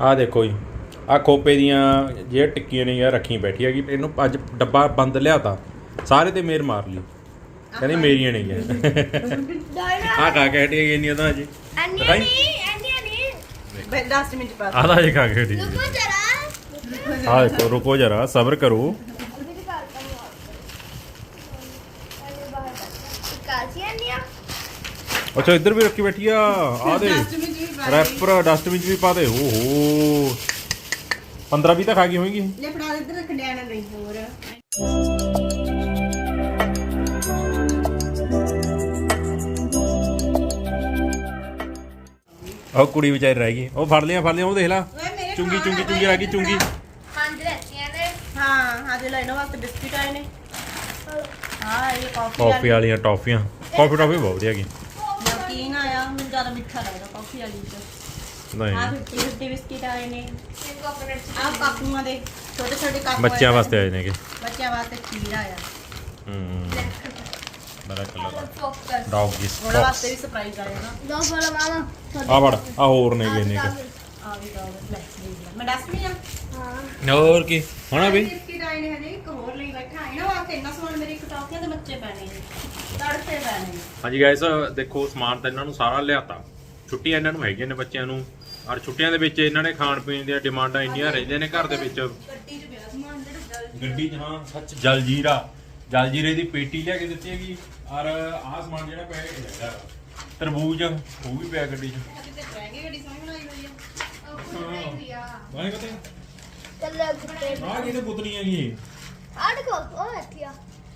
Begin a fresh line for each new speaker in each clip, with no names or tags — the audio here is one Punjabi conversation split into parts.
ਆਹ ਦੇਖੋ ਜੀ ਆ ਖੋਪੇ ਦੀਆਂ ਜਿਹੜੀਆਂ ਟਿੱਕੀਆਂ ਨੇ ਯਾਰ ਰੱਖੀ ਬੈਠੀ ਹੈਗੀ ਇਹਨੂੰ ਅੱਜ ਡੱਬਾ ਬੰਦ ਲਿਆਤਾ ਸਾਰੇ ਤੇ ਮੇਰ ਮਾਰ ਲਈ। ਕਹਿੰਦੀ ਮੇਰੀਆਂ ਨਹੀਂ ਹੈ ਆ ਖਾ ਕੇ ਹਟੀ ਇੰਨੀਆਂ ਤਾਂ ਅਜੇ
ਅੰਨੀਆਂ ਨਹੀਂ ਅੰਨੀਆਂ ਨਹੀਂ।
ਮੈਂ 10 ਮਿੰਟ ਬਾਅਦ।
ਆਹ ਤਾਂ ਖਾ ਕੇ ਹਟੀ
ਰੁਕੋ ਜਰਾ।
ਆ ਦੇਖੋ ਰੁਕੋ ਜਰਾ ਸਬਰ ਕਰੋ। ਅੱਛਾ ਇੱਧਰ ਵੀ ਰੱਖੀ ਬੈਠੀ ਆ ਆ ਦੇ ਰੈਪਰ ਡਸਟਬਿਨ ਚ ਵੀ ਪਾ ਦੇ। ਓਹੋ। 15 20 ਤਾਂ ਖਾ ਗਈ ਹੋਏਗੀ।
ਲੈ ਫੜਾ ਦੇ ਇੱਧਰ ਰੱਖਣਿਆ ਨਾ ਨਹੀਂ ਹੋਰ।
ਉਹ ਕੁੜੀ ਵਿਚਾਰੀ ਰਹਿ ਗਈ। ਉਹ ਫੜ ਲਿਆ ਫੜ ਲਿਆ ਉਹ ਦੇਖ ਲੈ।
ਓਏ ਮੇਰੇ
ਚੁੰਗੀ
ਖਾਣ
ਚੁੰਗੀ ਚੁੰਗੀ ਰਹਿ ਗਈ ਚੁੰਗੀ।
ਪੰਜ ਰਹਿਤੀਆਂ ਨੇ।
ਹਾਂ ਅੱਜ ਲੈ ਇਹਨਾਂ ਵਾਸਤੇ ਬਿਸਕਿਟ ਆਏ ਨੇ। ਹਾਂ ਇਹ ਕਾਫੀ
ਕਾਫੀ ਵਾਲੀਆਂ ਟੌਫੀਆਂ। ਕਾਫੀ ਟੌਫੀ ਬਹੁਤ ਵਧੀਆ ਗਈ
ਜ਼ਿਆਦਾ ਮਿੱਠਾ ਲੱਗਦਾ ਕਾਫੀ ਵਾਲੀ ਚ।
ਨਹੀਂ।
ਆ 50 50 ਬਿਸਕਿਟ ਆਏ ਨੇ।
ਇਹ ਕੋਕੋਨਟ
ਆ ਕਾਕੂਆਂ ਦੇ ਛੋਟੇ ਛੋਟੇ ਕਾਕੂ
ਬੱਚਿਆਂ
ਆਏ ਨੇ।
ਵਾਸਤੇ ਆਏ ਨੇਗੇ।
ਬੱਚਿਆਂ ਵਾਸਤੇ ਖੀਰ ਆਇਆ
ਹੂੰ। ਬੜਾ ਕਲਰ ਡੌਗੀ
ਉਹਨਾਂ ਵਾਸਤੇ ਵੀ ਸਰਪ੍ਰਾਈਜ਼ ਆਇਆ ਨਾ
ਆ ਵੜ ਆ ਹੋਰ ਨੇਗੇ ਨੇ
ਆ ਵੀ ਦੋ ਲੈ ਦੇਖ ਲੈ। ਮੈਂ ਡਸਟਬਿਨ ਆ।
ਹਾਂ।
ਹੋਰ ਕੀ? ਹਣਾ ਵੀ?
ਬਿਸਕਿਟ ਆਏ ਨੇ ਹਜੇ ਇੱਕ ਹੋਰ ਲਈ ਬੈਠਾ। ਹੈ ਨਾ ਵਾਸਤੇ ਇੰਨਾ ਸਮਾਨ ਮੇਰੇ ਇੱਕ ਟੌਫੀਆਂ ਦੇ ਬੱਚੇ ਪੈਣੇ ਨੇ। ਤੜਕੇ ਪੈਣੇ ਨੇ।
ਹਾਂਜੀ ਗਾਇਸ ਦੇਖੋ ਸਮਾਨ ਤਾਂ ਇਹਨਾਂ ਨੂੰ ਸਾਰਾ ਲਿਆਤਾ। ਛੁੱਟੀਆਂ ਇਹਨਾਂ ਨੂੰ ਹੈਗੀਆਂ ਨੇ ਬੱਚਿਆਂ ਨੂੰ। ਔਰ ਛੁੱਟੀਆਂ ਦੇ ਵਿੱਚ ਇਹਨਾਂ ਨੇ ਖਾਣ ਪੀਣ ਦੀਆਂ ਡਿਮਾਂਡਾਂ ਇੰਨੀਆਂ ਰਹਿੰਦੀਆਂ ਨੇ ਘਰ ਦੇ ਵਿੱਚ।
ਗੱਡੀ 'ਚ ਪਿਆ ਸਮਾਨ ਜਿਹੜਾ ਜਲ
ਗੱਡੀ 'ਚ ਹਾਂ ਸੱਚ ਜਲਜੀਰਾ ਜਲਜੀਰੇ ਦੀ ਪੇਟੀ ਲਿਆ ਕੇ ਦਿੱਤੀ ਹੈਗੀ। ਔਰ ਆਹ ਸਮਾਨ ਜਿਹੜਾ ਪਿਆ ਹੈਗਾ। ਤਰਬੂਜ ਉਹ ਵੀ ਪਿਆ ਗੱਡੀ 'ਚ।
ਕਿਤੇ ਜਾਏਂਗੇ ਗੱਡੀ ਸੋਹਣੀ ਆ?
ਬਾਈ ਕਤੇ
ਚੱਲ ਗੁੱਟੇ
ਆਹ ਕਿਹਦੇ ਪੁੱਤਰੀ ਹੈਗੀ
ਆੜ ਕੋ ਉਹ ਰੱਖਿਆ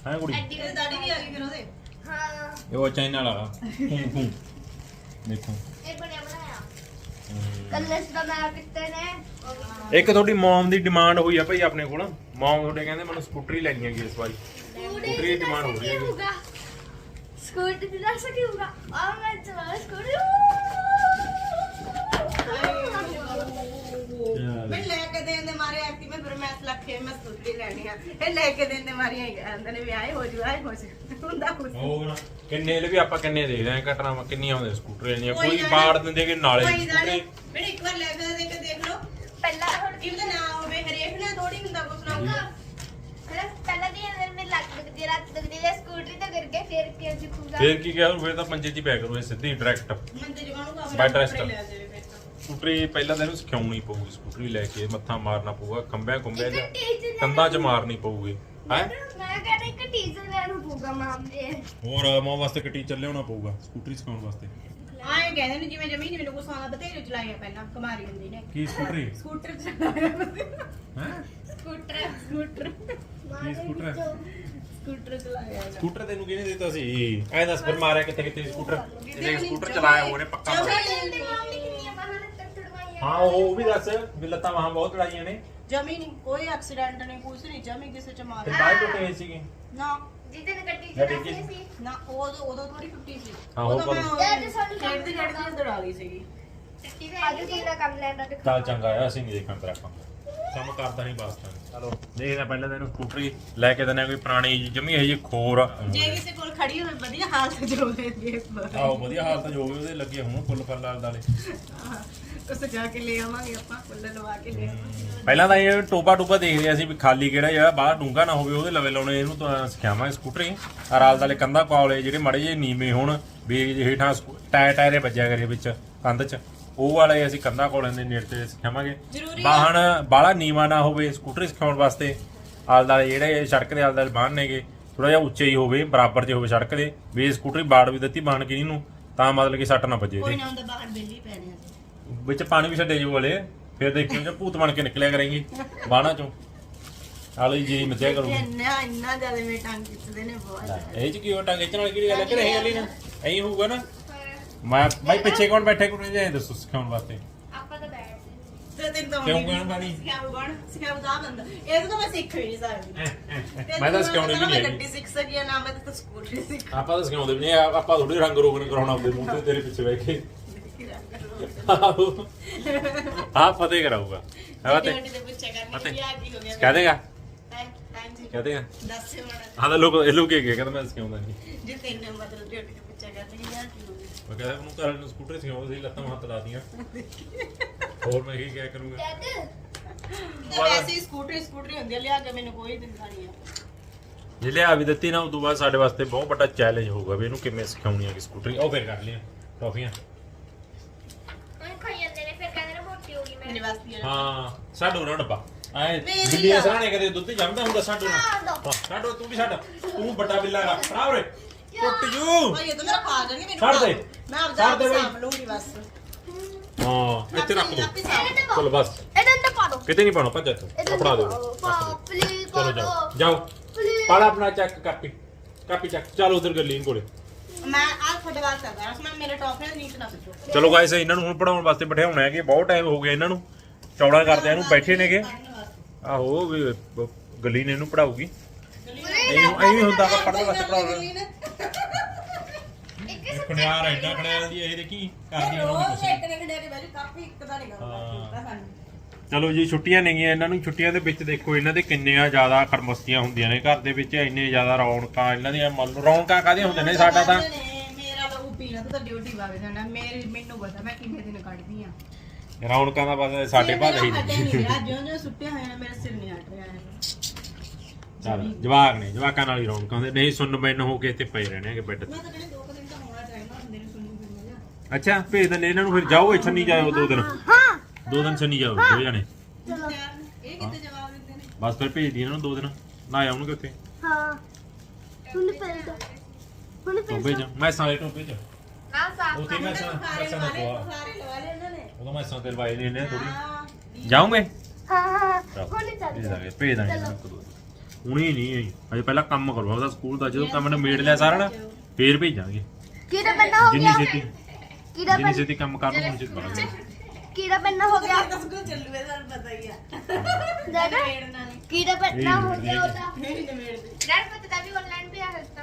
ਹੈ ਕੁੜੀ?
ਐਡੀ
ਤੇ ਦਾੜੀ ਵੀ ਆ ਗਈ ਫਿਰ ਉਹਦੇ।
ਹਾਂ।
ਇਹ ਉਹ ਚਾਈਨਾ ਵਾਲਾ। ਹੂੰ ਹੂੰ ਦੇਖੋ।
ਇਹ ਬਣਿਆ ਬਣਾਇਆ। ਕੱਲੇ ਸਦਾ ਮੈਂ ਕਿਤੇ ਨੇ।
ਇੱਕ ਤੁਹਾਡੀ ਮਮ ਦੀ ਡਿਮਾਂਡ ਹੋਈ ਆ ਭਾਈ ਆਪਣੇ ਕੋਲ। ਮਮ ਤੁਹਾਡੇ ਕਹਿੰਦੇ ਮੈਨੂੰ ਸਕੂਟਰੀ ਲੈਣੀ ਹੈਗੀ ਇਸ ਵਾਰੀ। ਸਕੂਟਰੀ ਦੀ ਡਿਮਾਂਡ ਹੋ ਰਹੀ ਹੈਗੀ।
ਸਕੂਟੀ ਤੇ ਦੱਸ ਕੀ ਹੋਊਗਾ ਆ ਮੈਂ ਚਲਾ ਸਕੂਟੀ
ਮੈਂ ਲੈ ਕੇ ਦੇਣ ਦੇ ਮਾਰੇ ਐਕਟਿਵ ਮੈਂ ਫਿਰ ਮੈਂ ਲੱਖੇ ਮੈਂ ਸਕੂਟਰੀ ਲੈਣੀ ਆ। ਇਹ ਲੈ ਕੇ ਦੇਣ ਦੇ ਮਾਰੇ ਹੀ ਕਹਿੰਦੇ ਨੇ ਵੀ ਆਏ ਹੋ ਜੂ ਆਏ ਹੋ ਜੂ ਹੁੰਦਾ ਕੁਛ।
ਹੋਰ ਨਾ। ਕਿੰਨੇ ਲੈ ਵੀ ਆਪਾਂ ਕਿੰਨੇ ਦੇਖਦੇ ਆਂ ਘਟਨਾਵਾਂ ਕਿੰਨੀਆਂ ਹੁੰਦੀਆਂ ਸਕੂਟਰ ਦੀਆਂ
ਕੋਈ
ਕੋਈ
ਗੱਲ
ਬਾੜ
ਨਹੀਂ।
ਦਿੰਦੇ ਕਿ ਨਾਲੇ
ਕੋਈ ਗੱਲ
ਸਕੂਟਰੀ
ਮੈਨੂੰ ਇੱਕ ਵਾਰ ਲੈ ਕੇ ਦੇ ਕੇ ਦੇਖ ਲਓ।
ਪਹਿਲਾਂ ਹੁਣ
ਕੀ ਉਹਦਾ ਨਾ ਹੋਵੇ ਹਰੇਕ ਨਾਲ ਥੋੜੀ ਹੁੰਦਾ ਕੁਛ ਨਾ
ਨਾ ਪਹਿਲਾਂ ਦੀ ਅੰਦਰ ਮੇਰੀ ਲੱਤ ਦੁਖਦੀ ਰਾਤ ਦੁਖਦੀ ਜੇ ਸਕੂਟਰੀ ਤੇ ਕਰਕੇ ਫਿਰ ਕੀ ਸਿੱਖੂਗਾ
ਫੇਰ ਕੀ ਕਿਹਾ ਫੇਰ ਤਾਂ ਪੰਜੇ ਚ ਹੀ ਪਿਆ ਕਰੂ ਇਹ ਸਿੱਧੀ ਡਾਇਰੈਕਟ rest.
ਲੈ ਜਾਵੇ। ਫਿਰ ਤਾਂ।
ਸਕੂਟਰੀ ਪਹਿਲਾਂ ਤਾਂ ਇਹਨੂੰ ਸਿਖਾਉਣੀ ਪਊਗੀ ਸਕੂਟਰੀ ਲੈ ਕੇ ਮੱਥਾ ਮਾਰਨਾ ਪਊਗਾ ਖੁੰਬਿਆਂ
ਇੱਕ
ਜਾਂ ਕੰਧਾਂ 'ਚ ਮਾਰਨੀ ਪਊਗੀ ਹੈ?
ਮੈਂ ਕਹਿੰਦਾ ਇੱਕ ਟੀਚਰ ਲੈਣ ਪਊਗਾ ਮਾਮ ਦੇ
ਹੋਰ ਮਾਂ ਵਾਸਤੇ ਇੱਕ ਟੀਚਰ ਲਿਆਉਣਾ ਪਊਗਾ ਸਕੂਟਰੀ ਸਿਖਾਉਣ ਵਾਸਤੇ।
ਆਏ ਕਹਿੰਦੇ ਨੇ ਜਿਵੇਂ ਜ਼ਮੀਨ ਮੈਨੂੰ ਕੁਛ ਆਉਂਦਾ ਬਥੇਰੇ ਚਲਾਈਆਂ ਪਹਿਲਾਂ ਕੁਮਾਰੀ ਹੁੰਦੀ ਨੇ।
ਕੀ ਸਕੂਟਰੀ?
ਸਕੂਟਰ ਚਲਾਇਆ
ਹੈ?
Scooter
scooter.
ਕੀ ਸਕੂਟਰ?
ਚਲਾਇਆ
ਸਕੂਟਰ ਤੈਨੂੰ ਕਿਹਨੇ ਦਿੱਤਾ ਸੀ? ਐ ਦੱਸ ਫਿਰ ਮਾਰਿਆ ਕਿੱਥੇ ਕਿੱਥੇ ਸਕੂਟਰ? ਇਹਨੇ ਸਕੂਟਰ ਚਲਾਇਆ ਹੋਰੇ ਪੱਕਾ ਮਾਰਿਆ। ਹਾਂ ਉਹ ਵੀ ਦੱਸ ਵੀ ਲੱਤਾਂ ਵਾਹਾਂ ਬਹੁਤ ਲੜਾਈਆਂ ਨੇ।
ਜਮੀ ਨਹੀਂ ਕੋਈ ਐਕਸੀਡੈਂਟ ਨਹੀਂ ਕੁਛ ਨਹੀਂ ਜਮੀ ਕਿਸੇ ਚ ਮਾਰ
ਤੇ ਬਾਈ ਟੁੱਟੇ ਹੋਏ ਸੀਗੇ।
ਨਾ।
ਜਿੱਦਨ ਗੱਡੀ ਚ ਸੀ।
ਨਾ ਉਦੋਂ ਉਦੋਂ ਥੋੜੀ ਟੁੱਟੀ ਸੀ।
ਹਾਂ, ਉਹ
ਉਦੋਂ ਮੈਂ
ਕਦੋਂ?
ਇਹ ਤੇ ਸਾਨੂੰ
ਖੇਡਦੀ ਖੇਡਦੀ ਦੜਾ ਗਈ ਸੀਗੀ।
ਟੱਟੀ ਦੇ ਅੱਜ ਕਿੰਨਾ ਕੰਮ ਲੈਂਦਾ ਤੇ
ਚੱਲ ਚੰਗਾ ਆ ਅਸੀਂ ਨਹੀਂ ਦੇਖਾਂ ਤੇਰਾ ਕੰਮ। ਕੰਮ ਕਰਦਾ ਨਹੀਂ ਬਸ ਤਾਂ। ਚਲੋ ਦੇਖਦਾ ਪਹਿਲਾਂ ਤੈਨੂੰ ਸਕੂਟਰੀ ਲੈ ਕੇ ਦਿੰਦੇ ਕੋਈ ਪੁਰਾਣੀ ਜਮੀ ਹੈ ਜੀ ਖੋਰ।
ਜੇ ਕਿਸੇ ਕੋਲ ਖੜੀ ਹੋਵੇ ਵਧੀਆ ਹਾਲਤ ਚ ਹੋਵੇ ਦੇਖ
ਆਹੋ ਵਧੀਆ ਹਾਲਤ ਜੋ ਹੋਵੇ ਉਹਦੇ ਲੱਗੇ ਹੁਣ ਫੁੱਲ ਫੱਲ ਲਾਲ ਦਾਲੇ
ਉਸ ਜਾ ਕੇ ਲੈ ਆਵਾਂਗੇ ਆਪਾਂ ਫੁੱਲ ਲਵਾ ਕੇ ਲੈ ਆਵਾਂਗੇ।
ਪਹਿਲਾਂ ਤਾਂ ਇਹ ਟੋਪਾ ਟੋਪਾ ਦੇਖ ਰਿਹਾ ਸੀ ਵੀ ਖਾਲੀ ਕਿਹੜਾ ਜਿਹੜਾ ਬਾਹਰ ਡੂੰਗਾ ਨਾ ਹੋਵੇ ਉਹਦੇ ਲਵੇ ਲਾਉਣੇ ਇਹਨੂੰ ਤਾਂ ਸਿਖਾਵਾਂਗੇ ਸਕੂਟਰੀ। ਆਰਾਲ ਦਾਲੇ ਕੰਧਾ ਕਾਲੇ ਜਿਹੜੇ ਮੜੇ ਜੇ ਨੀਵੇਂ ਹੋਣ ਵੀ ਹੇਠਾਂ ਸਕੂ- ਟਾਇਰ ਟਾਇਰੇ ਵੱਜਿਆ ਕਰੇ ਵਿੱਚ ਕੰਧ 'ਚ। ਉਹ ਵਾਲੇ ਅਸੀਂ ਕੰਧਾ ਕੋਲੇ ਦੇ ਨੇੜੇ ਤੇ ਸਿਖਾਵਾਂਗੇ
ਜ਼ਰੂਰੀ ਆ।
ਵਾਹਣ ਬਾਹਲਾ ਨੀਵਾ ਨਾ ਹੋਵੇ ਸਕੂਟਰੀ ਸਿਖਾਉਣ ਵਾਸਤੇ। ਆਲ ਦਾਲੇ ਜਿਹੜੇ ਸੜਕ ਦੇ ਆਲ ਦਾਲੇ ਬਾਹਣ ਨੇਗੇ ਥੋੜਾ ਜਿਹਾ ਉੱਚਾ ਹੀ ਹੋਵੇ ਬਰਾਬਰ 'ਚ ਹੋਵੇ ਸੜਕ ਦੇ। ਵੀ ਇਹ ਸਕੂਟਰੀ ਬਾੜ ਵੀ ਦਿੱਤੀ ਬਾਹਣ ਕਿਨੀ ਨੂੰ ਤਾਂ ਮਤਲਬ ਕਿ ਸੱਟ ਨਾ ਵੱਜੇ
ਕੋਈ
ਇਹਦੇ
ਨਾ ਹੁੰਦਾ ਬਾਹਰ ਬੇਲੀ ਪੈਣੇ ਆ।
ਵਿੱਚ ਪਾਣੀ ਵੀ ਛੱਡੇ ਜੋ ਵਾਲੇ ਫਿਰ ਦੇਖਿਓ ਜੇ ਭੂਤ ਬਣ ਕੇ ਨਿਕਲਿਆ ਕਰੇਂਗੇ ਬਾਣਾ ਚੋਂ। ਆਲੀ ਜੀ ਮੱਜਿਆ ਕਰੂਗੀ
ਇੰਨਾ ਇੰਨਾ ਜ਼ਿਆਦਾ ਮੇਰੇ ਟੰਗ ਖਿੱਚਦੇ ਨੇ ਬਹੁਤ।
ਇਹ ਚ ਕੀ ਹੋ ਟਾਂਗੇ ਚ ਨਾਲ ਕਿਹੜੀ ਗੱਲ ਹੈ ਕਿ ਨਹੀਂ ਵਾਲੀ ਨਾ? ਐਂ ਹੋਊਗਾ ਨਾ? ਮੈਂ ਬਾਈ ਪਿੱਛੇ ਕੌਣ ਬੈਠੇ ਕੋਣ ਜੇ ਦੱਸੋ ਸਿਖਾਉਣ ਵਾਸਤੇ।
ਆਪਾਂ ਤਾਂ ਬੈਠ ਸੀ
ਤੇ ਤੈਨੂੰ ਤਾਂ
ਕਿਉਂ ਕਹਿਣ ਵਾਲੀ?
ਸਿਖਾਉ ਗਣ ਸਿਖਾਉ ਦਾ ਬੰਦਾ। ਇਹ ਤਾਂ ਮੈਂ ਸਿੱਖ ਵੀ ਨਹੀਂ ਸਕਦੀ।
ਮੈਂ ਤਾਂ
ਤੂੰ
ਸਿਖਾਉਣੀ ਵੀ
ਨਾ
ਨਹੀਂ
ਮੈਂ
ਹੈਗੀ।
ਗੱਡੀ ਸਿੱਖ ਸਕੀ ਆ, ਨਾ ਮੈਂ ਤਾਂ ਸਕੂਟਰੀ ਸਿੱਖ
ਆਪਾਂ ਤਾਂ ਸਿਖਾਉਂਦੇ ਵੀ ਨਹੀਂ ਆ- ਆਪਾਂ ਥੋੜੀ ਰੰਗ ਰੋਗਨ ਕਰਾਉਣਾ ਆਪਦੇ ਮੂੰਹ ਤੇ ਤੇਰੇ ਪਿੱਛੇ ਬਹਿ ਕੇ। ਆ ਫਤਿਹ ਕਰਾਊਗਾ। ਹੈ ਫਤਿਹ।
ਗੱਡੀ ਕਰਨੀ। ਵੀ ਆ? ਦੱਸ ਮਾੜਾ
ਹਾਂ ਤਾਂ ਲੋਕ ਇਹ ਲੋਕ ਕੀ ਕਹਿੰਦਾ ਮੈਂ ਸਿਖਾਉਂਦਾ ਨਹੀਂ।
ਜੇ ਤੈਨੂੰ ਮਤਲਬ ਡਿਊਟੀ ਤੇ ਪੁੱਛਿਆ ਕਰਨੀ ਕਿ ਯਾਰ ਕੀ ਹੋ ਗਿਆ
ਮੈਂ ਕਹਿੰਦਾ ਉਹਨੂੰ ਘਰ ਨੂੰ ਸਕੂਟਰ ਸਿਖਾਉਂਦਾ ਸੀ ਲੱਤਾਂ ਹੱਥ ਲਾਦੀਆਂ ਹੋਰ ਮੈਂ ਕੀ ਕਿਆ ਕਰੂੰਗਾ?
ਤੇ ਵੈਸੇ ਹੀ ਸਕੂਟਰੀ ਸਕੂਟਰੀ ਹੁੰਦੀ ਆ ਲਿਆ ਕੇ ਮੈਨੂੰ ਕੋਈ ਦਿੰਦਾ ਨਹੀਂ ਆ।
ਜੇ ਲਿਆ ਵੀ ਦਿੱਤੀ ਨਾ ਉਦੋਂ ਬਾਅਦ ਸਾਡੇ ਵਾਸਤੇ ਬਹੁਤ ਵੱਡਾ ਚੈਲੰਜ ਹੋਊਗਾ ਵੀ ਇਹਨੂੰ ਕਿਵੇਂ ਸਿਖਾਉਣੀ ਹੈ ਕਿ ਸਕੂਟਰੀ। ਉਹ ਫਿਰ ਕਰ ਲਿਆ ਟੌਫੀਆਂ।
ਉਹ ਖਾਈ ਜਾਂਦੇ ਨੇ ਫਿਰ ਕਹਿੰਦੇ ਨੇ ਮੋਟੀ ਹੋ ਗਈ ਮੈਂ।
ਮੇਰੇ ਵਾਸਤੇ
ਹਾਂ ਸਾਡੋ ਨਾ ਡੱਬਾ। ਆਏ
ਮੇਰੀ
ਬਿੱਲੀ
ਆ।
ਸਰਾਣੇ ਕਦੇ ਦੁੱਧ ਜੰਮਦਾ ਹੁੰਦਾ ਸਾਡੋ ਨਾ
ਹਾਂ, ਦੋ।
ਹਾਂ ਸਾਡੋ ਤੂੰ ਵੀ ਛੱਡ। ਤੂੰ ਵੱਡਾ ਬਿੱਲਾ ਰਾ ਫੜਾ ਉਰੇ ਟੁੱਟ ਜੂ।
ਭਾਈ ਇਹ ਤਾਂ ਮੇਰਾ ਖਾ ਜਾਣਗੇ ਮੈਨੂੰ
ਛੱਡ ਦੇ।
ਮੈਂ ਆਪ
ਛੱਡ ਦੇ
ਜਾ
ਬਈ।
ਸਾਂਭ ਲੂੰਗੀ ਬਸ।
ਹਾਂ ਇੱਥੇ ਰੱਖ ਦੋ
ਆਪੇ ਸਾਂਭ।
ਇਹਦੇ ਤੇ
ਚਲ ਬਸ।
ਇਹਦੇ ਤੇ ਪਾ ਦੋ।
ਕਿਤੇ ਨਹੀਂ ਪਾਉਣਾ ਭੱਜ ਇੱਥੋਂ।
ਇਹਦੇ
ਆਹ
ਤੇ
ਫੜਾ ਦਿਓ।
ਪਾ ਪਲੀਜ਼ ਪਾ
ਚਲੋ
ਦੋ।
ਜਾਓ। ਜਾਓ
ਪਲੀਜ਼
ਪਾਲਾ ਆਪਣਾ ਚੱਕ ਕਾਪੀ। ਕਾਪੀ ਚੱਕ। ਚੱਲ ਉਧਰ ਗੱਲੀ ਕੋਲੇ।
ਮੈਂ ਆ ਤੁਹਾਡੇ ਵਾਸਤੇ ਕਰਦਾ। ਉਸ ਮੈਂ ਮੇਰੇ ਟੌਫੀਆਂ ਦੇ ਨੀਚ ਨਾ ਸੁੱਟੋ
ਚਲੋ ਗਾਇਸ ਇਹਨਾਂ ਨੂੰ ਹੁਣ ਪੜਾਉਣ ਵਾਸਤੇ ਬਿਠਾਉਣਾ ਹੈ ਕਿ ਬਹੁਤ ਟਾਈਮ ਹੋ ਗਿਆ ਇਹਨਾਂ ਨੂੰ। ਚੌੜਾ ਕਰਦੇ ਇਹਨੂੰ ਬੈਠੇ ਨੇਗੇ। ਆਹੋ ਵੀ ਬ- ਗੱਲੀ ਨੇ ਇਹਨੂੰ ਪੜਾਉਗੀ ਐਵੇਂ ਹੁੰਦਾ ਵਾ ਪੜਨ ਵਾਸਤੇ ਪੜਾਉਣਾ
ਇੱਕ
ਖਣਿਆਰ ਐਡਾ ਖਣਿਆਰ ਦੀ ਇਹ ਦੇਖੀ ਕਰਦੀ ਇਹਨਾਂ ਨੂੰ
ਰੋਜ਼
ਤੁਸੀਂ।
ਇੱਕ ਨੇ ਖੜੇ ਕੇ ਬੈਠੀ ਕਾਫੀ ਇੱਕ ਦਾ ਨਹੀਂ ਕਰਦਾ ਸਾਨੂੰ
ਚਲੋ ਜੀ ਛੁੱਟੀਆਂ ਨੇਗੀਆਂ ਇਹਨਾਂ ਨੂੰ। ਛੁੱਟੀਆਂ ਦੇ ਵਿੱਚ ਦੇਖੋ ਇਹਨਾਂ ਦੇ ਕਿੰਨੀਆਂ ਜ਼ਿਆਦਾ ਖਰਮਸਤੀਆਂ ਹੁੰਦੀਆਂ ਨੇ। ਘਰ ਦੇ ਵਿੱਚ ਇੰਨੇ ਜ਼ਿਆਦਾ ਰੌਣਕਾਂ ਇਹਨਾਂ ਦੀਆਂ ਮੰਨ ਲਓ ਰੌਣਕਾਂ ਕਾਹਦੀਆਂ ਹੁੰਦੀਆਂ ਨੇ ਸਾਡਾ ਤਾਂ?
ਮੇਰਾ ਤਾਂ ਉਹ ਪੀਣਾ ਤਾਂ ਡਿਊਟੀ ਵਗ ਜਾਣਾ ਮੇਰੀ ਮੈਨੂੰ ਪਤਾ ਮੈਂ ਕਿੰਨੇ ਦਿਨ ਕੱਢਦੀ ਆ।
ਰੌਣਕਾਂ ਦਾ ਬਸ ਸਾਡੇ ਬਾਦ ਹੀ
ਜਿਉਂ ਜਿਉਂ ਸੁੱਟਿਆ ਹੋਇਆ ਨਾ ਮੇਰਾ ਸਿਰ ਨਹੀਂ ਹਟ ਰਿਹਾ ਹੈ
ਚੱਲ ਜਵਾਕ ਨੇ ਜਵਾਕਾਂ ਨਾਲ ਹੀ ਰੌਣਕਾਂ ਹੁੰਦੇ ਨਹੀਂ ਸੁੰਨ ਬੈਨ ਹੋ ਕੇ ਇੱਥੇ ਪਏ ਰਹਿਣੇ ਹੈਗੇ ਬੈੱਡ ਤੇ।
ਮੈਂ ਤਾਂ ਕਹਿੰਦੀ ਦੋ ਕੁ ਦਿਨ ਤਾਂ ਹੋਣਾ ਚਾਹੀਦਾ ਹੁੰਦੇ ਨੇ ਸੁਣਨ ਫਿਰਨ ਜਾ
ਅੱਛਾ ਭੇਜ ਦਿੰਦੇ ਇਹਨਾਂ ਨੂੰ ਫਿਰ। ਜਾਓ ਇੱਥੇ ਨਹੀਂ ਜਾਓ ਦੋ ਦਿਨ।
ਹਾਂ।
ਦੋ ਦਿਨ ਛੰਨੀ ਜਾਓ ਦੋ ਜਣੇ।
ਚਲੋ।
ਇਹ ਕਿੱਥੇ ਜਵਾਬ ਦਿੰਦੇ ਨੇ?
ਬਸ ਫਿਰ ਭੇਜ ਦੀ ਇਹਨਾਂ ਨੂੰ ਦੋ ਦਿਨ। ਨਾ ਆਉਣਗੇ ਉੱਥੇ।
ਹਾਂ। ਹੁਣ ਫਿਰ ਦੋ। ਹੁਣ
ਚ ਮੈਸਾਂ ਵਾਲੇ ਟੋਬੇ ਚ।
ਨਾ ਸਾਫ਼
ਉੱਥੇ
ਸਾਰੇ
ਮੈਸਾਂ ਦਾ
ਲਵਾ
ਪਵਾ
ਲਏ ਸਾਰੇ ਲਵਾ ਲਏ ਉਹਨਾਂ ਨੇ
ਉਦੋਂ ਮੈਸਾਂ ਤੇ ਲਵਾਏ ਨੇ ਇਹਨੇ ਥੋੜੀ
ਹਾਂ।
ਜਾਓਗੇ?
ਹਾਂ ਹਾਂ
ਚਲੋ,
ਹੁਣ
ਭੇਜ
ਚੱਲ
ਦਾਂਗੇ ਭੇਜ ਦਾਂਗੇ
ਚਲੋ।
ਇਹਨਾਂ ਨੂੰ ਹੁਣੀ ਨਹੀਂ ਅਜੇ ਪਹਿਲਾਂ ਕੰਮ ਕਰੋ ਉਹਦਾ ਸਕੂਲ ਦਾ ਜਦੋਂ ਕੰਮ ਨੇ ਮੇੜ ਲਿਆ ਸਾਰਾ ਨਾ ਫੇਰ ਭੇਜਾਂਗੇ।
ਕਿਹੜਾ ਪੈਨਾ ਹੋ
ਜਿੰਨੀ
ਗਿਆ?
ਛੇਤੀ
ਕਿਹੜਾ
ਜਿੰਨੀ
ਪੈਨ
ਛੇਤੀ ਕੰਮ ਕਰ ਲਓ ਉਨੀ ਛੇਤੀ
ਕਿਹੜਾ ਪੈਨਾ ਹੋ ਗਿਆ?
ਤਾਂ ਸਕੂਲ ਚੱਲੂਏ ਤੁਹਾਨੂੰ ਪਤਾ ਹੀ ਆ।
ਦਾਦਾ ਕਿਹੜਾ ਪੈਨਾ ਹੋ ਗਿਆ ਉਹਦਾ?
ਨਹੀਂ ਨਿਮੇੜਦੇ
ਡੈਡ ਪਤਾ ਤਾਂ ਵੀ ਆਨਲਾਈਨ ਵੀ ਆ ਸਕਦਾ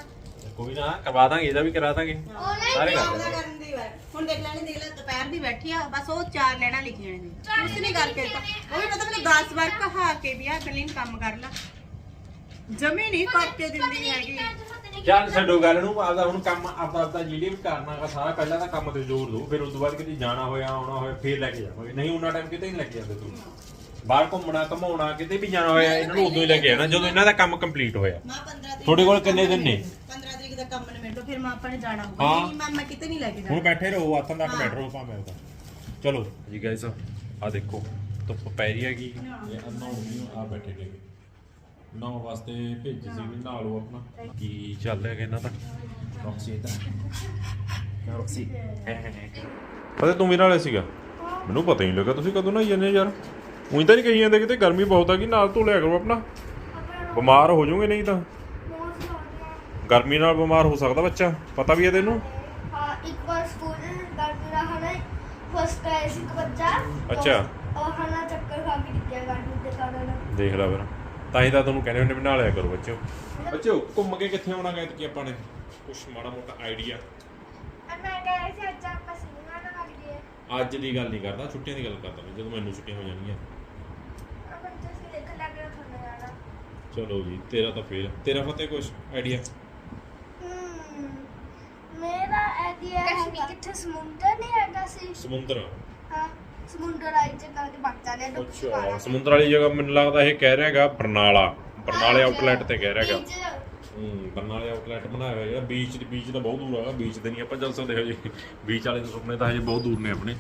ਕੋਈ ਨਾ ਕਰਵਾ ਦਾਂਗੇ ਇਹਦਾ ਵੀ ਕਰਾ ਦਾਂਗੇ।
ਆਨਲਾਈਨ
ਸਾਰੇ ਕਰ
ਕਰਨ ਦੀ ਵਾਰ। ਹੁਣ ਦੇਖ ਲੈਣੀ ਦੇਖ ਲੈ ਦੀ ਬੈਠੀ ਆ ਬਸ ਉਹ ਚਾਰ ਲੈਣਾ ਲਿਖੀਆਂ ਨੇ। ਕੁਛ ਨਹੀਂ ਕਰਕੇ ਦਿੱਤਾ। ਉਹ ਵੀ ਪਤਾ ਮੈਨੂੰ 10 ਵਾਰ ਕਹਾ ਕੇ ਵੀ ਆ ਕਲੀਨ ਕੰਮ ਕਰ ਲੈ। ਜਮੀ ਨਹੀਂ ਕਰਕੇ ਦਿੰਦੀ ਹੈਗੀ।
ਚੱਲ ਛੱਡੋ ਗੱਲ ਨੂੰ ਆਪਦਾ ਹੁਣ ਕੰਮ ਆਪਦਾ ਆਪਦਾ ਜਿਹੜੇ ਵੀ ਕਰਨਾਗਾ ਸਾਰਾ ਪਹਿਲਾਂ ਤਾਂ ਕੰਮ ਤੇ ਜ਼ੋਰ ਦਿਓ ਫਿਰ ਉਸ ਤੋਂ ਬਾਅਦ ਕਿਤੇ ਜਾਣਾ ਹੋਇਆ ਆਉਣਾ ਹੋਇਆ ਫੇਰ ਲੈ ਕੇ ਜਾਵਾਂਗੇ। ਨਹੀਂ ਉਹਨਾਂ ਟਾਈਮ ਕਿਤੇ ਨਹੀਂ ਲੈ ਕੇ ਜਾਂਦੇ ਤੁਸੀਂ ਬਾਹਰ ਘੁੰਮਣਾ ਘਮਾਉਣਾ ਕਿਤੇ ਵੀ ਜਾਣਾ ਹੋਇਆ ਇਹਨਾਂ ਨੂੰ ਉਦੋਂ ਹੀ ਲੈ ਕੇ ਜਾਣਾ ਜਦੋਂ ਇਹਨਾਂ ਦਾ ਕੰਮ ਕੰਪਲੀਟ ਹੋਇਆ।
ਮਾਂ 15 ਤਰੀਕ
ਤੁਹਾਡੇ ਕੋਲ ਕਿੰਨੇ ਦਿਨ ਨੇ?
15 ਤਰੀਕ ਦਾ ਕੰਮ ਨਿਮੇੜੋ ਫਿਰ ਮਾਂ ਆਪਾਂ ਨੇ ਜਾਣਾ ਹੋਊਗਾ।
ਹਾਂ।
ਨਹੀਂ ਮਾਂ ਮੈਂ ਕਿਤੇ ਨਹੀਂ ਲੈ ਕੇ
ਹੁਣ
ਜਾਣਾ
ਬੈਠੇ ਰਹੋ ਆਥਾਂ ਤੱਕ ਬੈਠ ਰਹੋ ਭਾਵੇਂ ਉਹਦਾ ਚਲੋ। ਜੀ ਗਾਇਸ ਆ ਦੇਖੋ ਧੁੱਪ ਪੈ ਰਹੀ ਹੈਗੀ। ਇਹ ਅੰਨਾ ਹੋਣੀ ਆ ਬੈਠੇ ਨੇ। ਨੌ ਵਾਸਤੇ ਭੇਜੀ ਸੀ ਵੀ ਨਾਲ ਉਹ ਆਪਣਾ। ਕੀ ਚੱਲ ਰਿਹਾ ਕਿ ਇਹਨਾਂ ਦਾ? ਰੌਕਸੀ ਦਾ ਰੌਕਸੀ ਪਤਾ ਤੂੰ ਮੇਰੇ ਨਾਲ ਸੀਗਾ। ਮੈਨੂੰ ਪਤਾ ਹੀ ਨਹੀਂ ਲੱਗਾ ਤੁਸੀਂ ਕਦੋਂ ਨਾ ਜੰਨੇ ਯਾਰ? ਉਹੀ ਤਾਂ ਨਹੀਂ ਕਹੀ ਜਾਂਦੇ ਕਿਤੇ ਗਰਮੀ ਬਹੁਤ ਆ ਕਿ ਨਾਲ ਧੋ ਲਿਆ ਕਰੋ ਆਪਣਾ। ਬਿਮਾਰ ਹੋ ਜਾਓਗੇ ਨਹੀਂ ਤਾਂ। ਗਰਮੀ ਨਾਲ ਬਿਮਾਰ ਹੋ ਸਕਦਾ ਬੱਚਾ ਪਤਾ ਵੀ ਹੈ ਤੈਨੂੰ?
ਹਾਂ ਇੱਕ ਵਾਰ ਸਕੂਲ ਗਾਰਡਨ ਦਾ ਹਨਾ ਫਸਟ ਆਇਆ ਸੀ ਇੱਕ ਬੱਚਾ।
ਅੱਛਾ।
ਉਹ ਹਨਾ ਚੱਕਰ ਖਾ ਕੇ ਡਿੱਗਿਆ ਗਾਰਡਨ ਦੇ ਕਾਰਨ।
ਦੇਖ ਲੈ ਫਿਰ। ਤਾਂ ਹੀ ਤਾਂ ਤੁਹਾਨੂੰ ਕਹਿੰਦੇ ਹੁੰਦੇ ਬਣਾ ਲਿਆ ਕਰੋ ਬੱਚੋ ਬੱਚੋ ਘੁੰਮ ਕੇ ਕਿੱਥੇ ਆਉਣਾ ਗਏ ਕਿ ਆਪਾਂ ਨੇ? ਕੁਛ ਮਾੜਾ ਮੋਟਾ ਆਈਡੀਆ
ਮੈਂ ਕਹਿ ਰਹੀ ਸੀ ਅੱਜ ਆਪਾਂ ਸਿਨੇਮਾ ਨਾ ਕਰੀਏ
ਅੱਜ ਦੀ ਗੱਲ ਨਹੀਂ ਕਰਦਾ ਛੁੱਟੀਆਂ ਦੀ ਗੱਲ ਕਰਦਾ ਮੈਂ ਜਦੋਂ ਮੈਨੂੰ ਛੁੱਟੀਆਂ ਹੋ ਜਾਣਗੀਆਂ।
ਆਪਾਂ ਤੁਸੀਂ ਦੇਖ ਲੱਗ ਰਿਹਾ ਤੁਹਾਨੂੰ ਜਾਣਾ
ਚਲੋ ਜੀ ਤੇਰਾ ਤਾਂ ਫੇਰ ਤੇਰਾ ਫਤਿਹ ਕੁਛ ਆਈਡੀਆ
ਮੇਰਾ ਆਈਡੀਆ ਹੈ ਕਿੱਥੇ ਸਮੁੰਦਰ ਨਹੀਂ ਹੈਗਾ ਸੀ?
ਸਮੁੰਦਰ।
ਹਾਂ ਸਮੁੰਦਰ ਆਈ ਚ ਕਰਕੇ ਬੱਚਾ ਨੇ
ਅੱਛਾ ਸਮੁੰਦਰ ਵਾਲੀ ਜਗ੍ਹਾ ਮੈਨੂੰ ਲੱਗਦਾ ਇਹ ਕਹਿ ਰਿਹਾ ਹੈਗਾ ਬਰਨਾਲਾ। ਬਰਨਾਲੇ ਆਊਟਲੈਟ ਤੇ ਕਹਿ ਰਿਹਾ ਹੈਗਾ। ਹੂੰ ਬਰਨਾਲੇ ਆਊਟਲੈਟ ਬਣਾਇਆ ਹੋਇਆ ਜਿਹੜਾ ਬੀਚ ਦੀ ਬੀਚ ਤਾਂ ਬਹੁਤ ਦੂਰ ਹੈਗਾ ਬੀਚ ਤੇ ਨਹੀਂ ਆਪਾਂ ਚੱਲ ਸਕਦੇ ਹਜੇ। ਬੀਚ ਵਾਲੇ ਦੇ ਸੁਪਨੇ ਤਾਂ ਹਜੇ ਬਹੁਤ ਦੂਰ ਨੇ ਆਪਣੇ।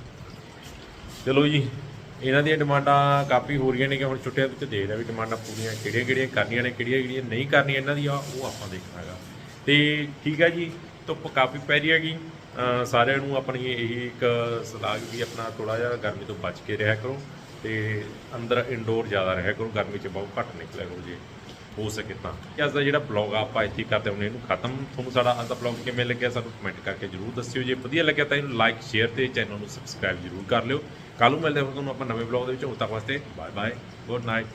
ਚਲੋ ਜੀ ਇਹਨਾਂ ਦੀਆਂ ਡਿਮਾਂਡਾਂ ਕਾਫੀ ਹੋ ਰਹੀਆਂ ਨੇ ਕਿ ਹੁਣ ਛੁੱਟੀਆਂ ਵਿੱਚ ਦੇਖ ਲਿਆ ਵੀ ਡਿਮਾਂਡਾਂ ਪੂਰੀਆਂ ਕਿਹੜੀਆਂ ਕਿਹੜੀਆਂ ਕਰਨੀਆਂ ਨੇ ਕਿਹੜੀਆਂ ਕਿਹੜੀਆਂ ਨਹੀਂ ਕਰਨੀਆਂ ਇਹਨਾਂ ਦੀਆਂ ਉਹ ਆਪਾਂ ਦੇਖਣਾ ਹੈਗਾ। ਤੇ ਠੀਕ ਹੈ ਜੀ ਧੁੱਪ ਕਾਫੀ ਪੈ ਰਹੀ ਹੈਗੀ। ਸਾਰਿਆਂ ਨੂੰ ਆਪਣੀ ਇਹੀ ਇੱਕ ਸਲਾਹ ਵੀ ਆਪਣਾ ਥੋੜਾ ਜਿਹਾ ਗਰਮੀ ਤੋਂ ਬਚ ਕੇ ਰਿਹਾ ਕਰੋ ਤੇ ਅੰਦਰ ਇਨਡੋਰ ਜ਼ਿਆਦਾ ਰਿਹਾ ਕਰੋ, ਗਰਮੀ 'ਚ ਬਹੁਤ ਘੱਟ ਨਿਕਲਿਆ ਕਰੋ ਜੇ ਹੋ ਸਕੇ ਤਾਂ। ਕਿ ਅੱਜ ਦਾ ਜਿਹੜਾ ਬਲੌਗ ਆਪਾਂ ਇੱਥੇ ਕਰਦੇ ਹੁੰਦੇ ਇਹਨੂੰ ਖਤਮ। ਤੁਹਾਨੂੰ ਸਾਡਾ ਅੱਜ ਦਾ ਬਲੌਗ ਕਿਵੇਂ ਲੱਗਿਆ ਸਾਨੂੰ ਕਮੈਂਟ ਕਰਕੇ ਜਰੂਰ ਦੱਸਿਓ। ਜੇ ਵਧੀਆ ਲੱਗਿਆ ਤਾਂ ਇਹਨੂੰ ਲਾਈਕ ਸ਼ੇਅਰ ਤੇ ਚੈਨਲ ਨੂੰ ਸਬਸਕ੍ਰਾਈਬ ਜਰੂਰ ਕਰ ਲਿਓ। ਕੱਲ ਨੂੰ ਮਿਲਦੇ ਹਾਂ ਤੁਹਾਨੂੰ ਆਪਾਂ ਨਵੇਂ ਬਲੌਗ ਦੇ ਵਿੱਚ। ਉਦੋਂ ਤੱਕ ਵਾਸਤੇ ਬਾਏ ਬਾਏ ਗੁੱਡ ਨਾਈਟ